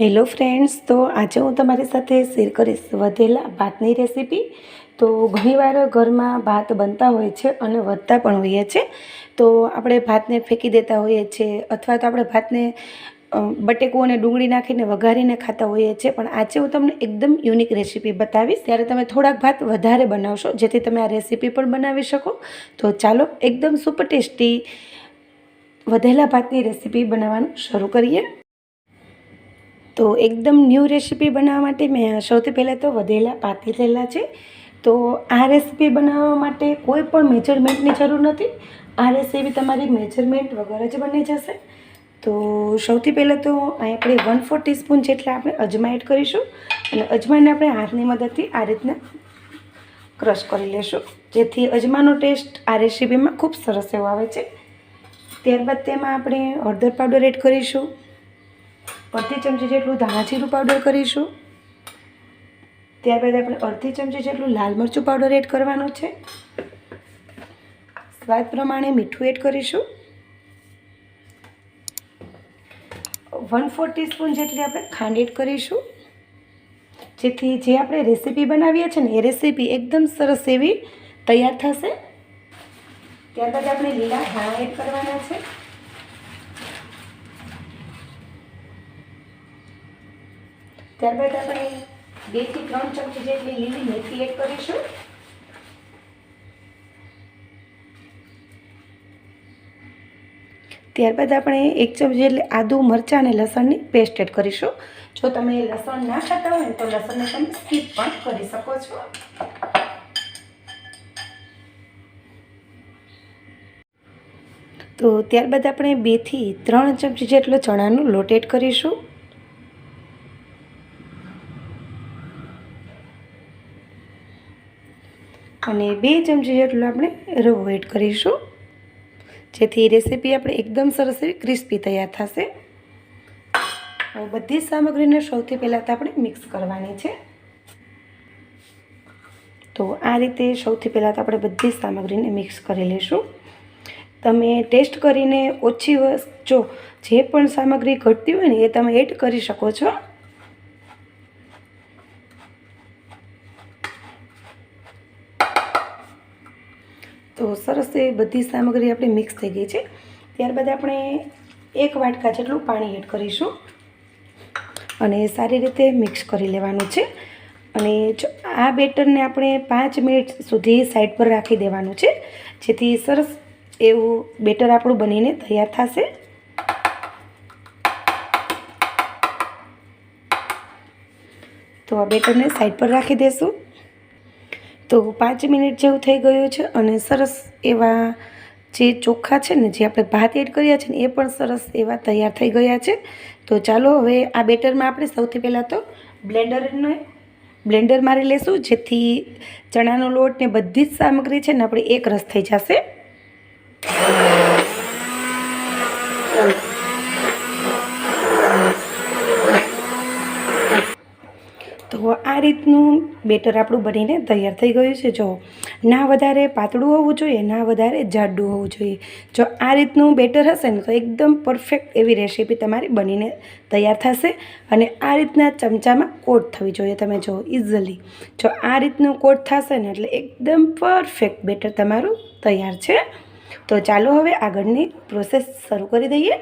Hello friends તો આજે હું તમારી સાથે શેર કરીશ વધેલા ભાતની રેસીપી તો ઘણીવાર ઘરમાં ભાત બનતા હોય છે અને વધતા પણ હોઈએ છે. તો આપણે ભાતને ફેંકી દેતા હોઈએ છીએ અથવા તો આપણે ભાતને બટેકું અને ડુંગળી નાખીને વઘારીને ખાતા હોઈએ છીએ પણ આજે હું તમને એકદમ યુનિક રેસીપી બતાવીશ. ત્યારે તમે થોડાક ભાત વધારે બનાવશો, જેથી તમે આ રેસીપી પણ બનાવી શકો. તો ચાલો એકદમ સુપર ટેસ્ટી વધેલા ભાતની રેસીપી બનાવવાનું શરૂ કરીએ. તો એકદમ ન્યૂ રેસીપી બનાવવા માટે મેં સૌથી પહેલાં તો વધેલા પાતી થયેલા છે. તો આ રેસીપી બનાવવા માટે કોઈ પણ મેજરમેન્ટની જરૂર નથી. આ રેસીપી તમારી મેજરમેન્ટ વગર જ બની જશે. તો સૌથી પહેલાં તો આપણે વન ફોર ટીસ્પૂન જેટલા આપણે અજમા એડ કરીશું અને અજમાને આપણે હાથની મદદથી આ રીતના ક્રશ કરી લેશું. જેથી અજમાનો ટેસ્ટ આ રેસીપીમાં ખૂબ સરસ એવો આવે છે. ત્યારબાદ તેમાં આપણે હળદર પાવડર એડ કરીશું. અડધી ચમચી જેટલું ધાણા પાવડર કરીશું. ત્યારબાદ આપણે અડધી ચમચી જેટલું લાલ મરચું પાવડર એડ કરવાનું છે. સ્વાદ પ્રમાણે મીઠું એડ કરીશું. વન ફોર ટીસ્પૂન જેટલી આપણે ખાંડ એડ કરીશું. જેથી જે આપણે રેસીપી બનાવીએ છીએ ને એ રેસીપી એકદમ સરસ એવી તૈયાર થશે. ત્યારબાદ આપણે લીલા ધાણા એડ કરવાના છે. ત્યારબાદ આપણે બેથી ત્રણ ચમચી જેટલી લીલી મેથી એડ કરીશું. ત્યારબાદ આપણે એક ચમચી એટલે આદુ, મરચાં અને લસણની પેસ્ટ એડ કરીશું. જો તમે લસણ ના ખાતા હોય તો લસણને તમે સ્કીપ પણ કરી શકો છો. તો ત્યારબાદ આપણે બેથી ત્રણ ચમચી જેટલો ચણાનો લોટ એડ કરીશું. અને બે ચમચી જેટલું આપણે રવો એડ કરીશું. જેથી રેસીપી આપણે એકદમ સરસ એવી ક્રિસ્પી તૈયાર થશે. હવે બધી સામગ્રીને સૌથી પહેલાં તો આપણે મિક્સ કરવાની છે. તો આ રીતે સૌથી પહેલાં તો આપણે બધી સામગ્રીને મિક્સ કરી લઈશું. તમે ટેસ્ટ કરીને ઓછી વસ્તુ જો જે પણ સામગ્રી ઘટતી હોય ને એ તમે એડ કરી શકો છો. તો સરસ એ બધી સામગ્રી આપણી મિક્સ થઈ ગઈ છે. ત્યારબાદ આપણે એક વાટકા જેટલું પાણી એડ કરીશું અને સારી રીતે મિક્સ કરી લેવાનું છે. અને આ બેટરને આપણે પાંચ મિનિટ સુધી સાઈડ પર રાખી દેવાનું છે. જેથી સરસ એવું બેટર આપણું બનીને તૈયાર થશે. તો આ બેટરને સાઈડ પર રાખી દેશું. તો પાંચ મિનિટ જેવું થઈ ગયું છે અને સરસ એવા જે ચોખ્ખા છે ને, જે આપણે ભાત એડ કર્યા છે ને, એ પણ સરસ એવા તૈયાર થઈ ગયા છે. તો ચાલો હવે આ બેટરમાં આપણે સૌથી પહેલાં તો બ્લેન્ડરને, બ્લેન્ડર મારી લેશું, જેથી ચણાનો લોટ ને બધી જ સામગ્રી છે ને, આપણે એક રસ થઈ જશે. તો આ રીતનું બેટર આપણું બનીને તૈયાર થઈ ગયું છે. જો ના વધારે પાતળું હોવું જોઈએ, ના વધારે જાડું હોવું જોઈએ. જો આ રીતનું બેટર હશે ને, તો એકદમ પરફેક્ટ એવી રેસીપી તમારી બનીને તૈયાર થશે અને આ રીતના ચમચામાં કોટ થવી જોઈએ તમે જો ઇઝીલી જો આ રીતનું કોટ થશે ને, એટલે એકદમ પરફેક્ટ બેટર તમારું તૈયાર છે. તો ચાલો હવે આગળની પ્રોસેસ શરૂ કરી દઈએ.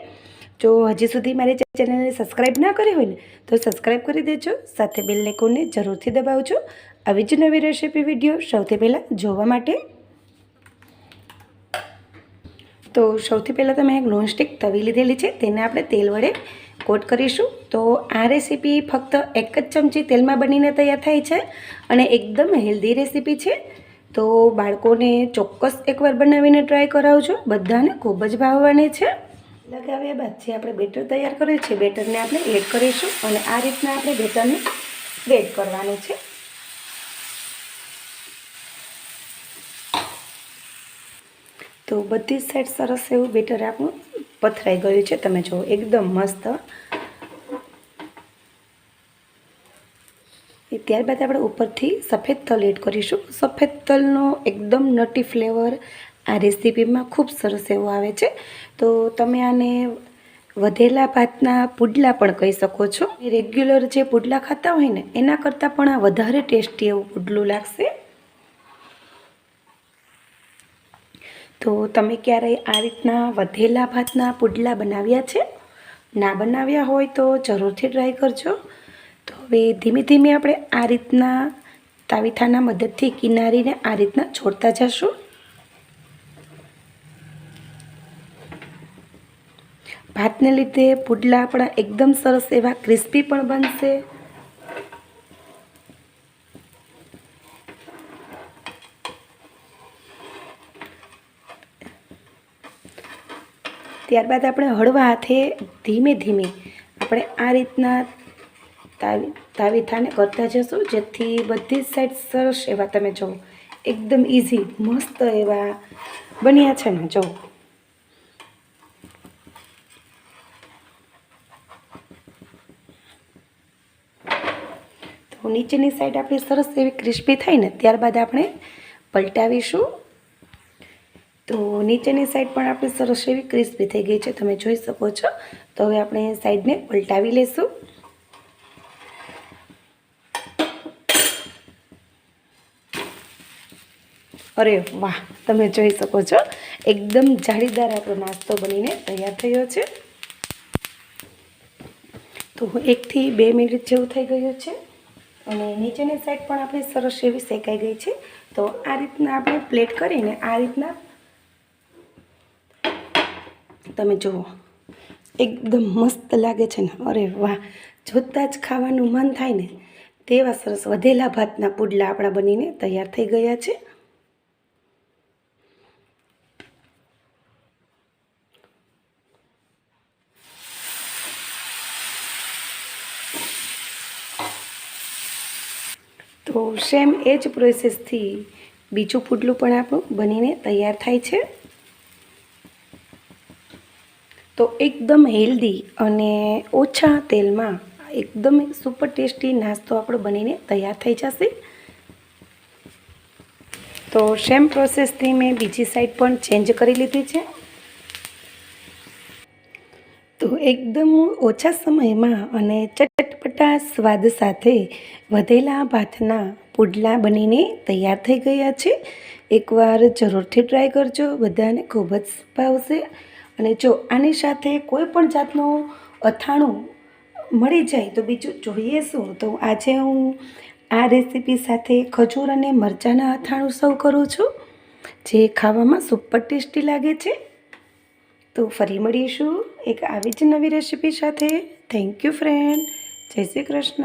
જો હજી સુધી મારી ચેનલને સબસ્ક્રાઈબ ના કરી હોય ને, તો સબસ્ક્રાઈબ કરી દેજો, સાથે બેલ આઇકોનને જરૂરથી દબાવજો. આવી જ નવી રેસીપી વીડિયો સૌથી પહેલાં જોવા માટે. તો સૌથી પહેલાં તો મેં એક નોનસ્ટિક તવી લીધેલી છે, તેને આપણે તેલ વડે કોટ કરીશું. તો આ રેસીપી ફક્ત એક જ ચમચી તેલમાં બનીને તૈયાર થાય છે અને એકદમ હેલ્ધી રેસીપી છે. તો બાળકોને ચોક્કસ એકવાર બનાવીને ટ્રાય કરાવજો. બધાને ખૂબ જ ભાવવાની છે. લગાવ્યા બાદ જે આપણે બેટર તૈયાર કર્યું છે બેટરને આપણે એડ કરીશું અને આ રીતના આપણે બેટરને સ્પ્રેડ કરવાનું છે. તો બધી સાઈડ સરસ એવું બેટર આપણું પથરાઈ ગયું છે. તમે જુઓ, એકદમ મસ્ત. ત્યારબાદ આપણે ઉપરથી સફેદ તલ એડ કરીશું. સફેદ તલનો એકદમ નટી ફ્લેવર આ રેસીપીમાં ખૂબ સરસ એવો આવે છે. તો તમે આને વધેલા ભાતના પુડલા પણ કહી શકો છો. રેગ્યુલર જે પુડલા ખાતા હોય ને, એના કરતાં પણ આ વધારે ટેસ્ટી એવું પુડલું લાગશે. તો તમે ક્યારેય આ રીતના વધેલા ભાતના પુડલા બનાવ્યા છે? ના બનાવ્યા હોય તો જરૂરથી ટ્રાય કરજો. તો હવે ધીમે ધીમે આપણે આ રીતના તાવીથાના મદદથી કિનારીને આ રીતના છોડતા જશું. ભાતને લીધે પુડલા આપણા એકદમ સરસ એવા ક્રિસ્પી પણ બનશે. ત્યારબાદ આપણે હળવા હાથે ધીમે ધીમે આપણે આ રીતના તાવી, તાવીથાને કરતા જશું. જેથી બધી સાઈડ સરસ એવા તમે જુઓ. એકદમ ઇઝી મસ્ત એવા બન્યા છે ને, જુઓ. તો નીચેની સાઈડ આપણી સરસ એવી ક્રિસ્પી થાય ને, ત્યારબાદ આપણે પલટાવીશું. તો નીચેની સાઈડ પણ આપણી સરસ એવી ક્રિસ્પી થઈ ગઈ છે, તમે જોઈ શકો છો. તો હવે આપણે સાઈડને પલટાવી લઈશું અરે વાહ, તમે જોઈ શકો છો. એકદમ જાળીદાર આપણો નાસ્તો બનીને તૈયાર થયો છે. તો એકથી બે મિનિટ જેવું થઈ ગયું છે. અને નીચેની સાઈડ પણ આપણી સરસ એવી શેકાઈ ગઈ છે. તો આ રીતના આપણે પ્લેટ કરીને આ રીતના તમે જુઓ. એકદમ મસ્ત લાગે છે ને. અરે વાહ. જોતાં જ ખાવાનું મન થાય ને. તેવા સરસ વધેલા ભાતના પુડલા આપણા બનીને તૈયાર થઈ ગયા છે. તો સેમ એ જ પ્રોસેસથી બીજું પુડલું પણ આપણું બનીને તૈયાર થાય છે. તો એકદમ હેલ્ધી અને ઓછા તેલમાં એકદમ સુપર ટેસ્ટી નાસ્તો આપણો બનીને તૈયાર થઈ જશે. તો સેમ પ્રોસેસથી મેં બીજી સાઈડ પણ ચેન્જ કરી લીધી છે. તો એકદમ ઓછા સમયમાં અને ચટપટા સ્વાદ સાથે વધેલા ભાતના પુડલા બનીને તૈયાર થઈ ગયા છે. એકવાર જરૂરથી ટ્રાય કરજો. બધાને ખૂબ જ ભાવશે. અને જો આની સાથે કોઈ પણ જાતનું અથાણું મળી જાય તો બીજું જોઈએ શું? તો આજે હું આ રેસીપી સાથે ખજૂર અને મરચાંના અથાણું સર્વ કરું છું, જે ખાવામાં સુપર ટેસ્ટી લાગે છે. તો ફરી મળીશું એક આવી જ નવી રેસીપી સાથે. Thank you friend. Jai Shri Krishna.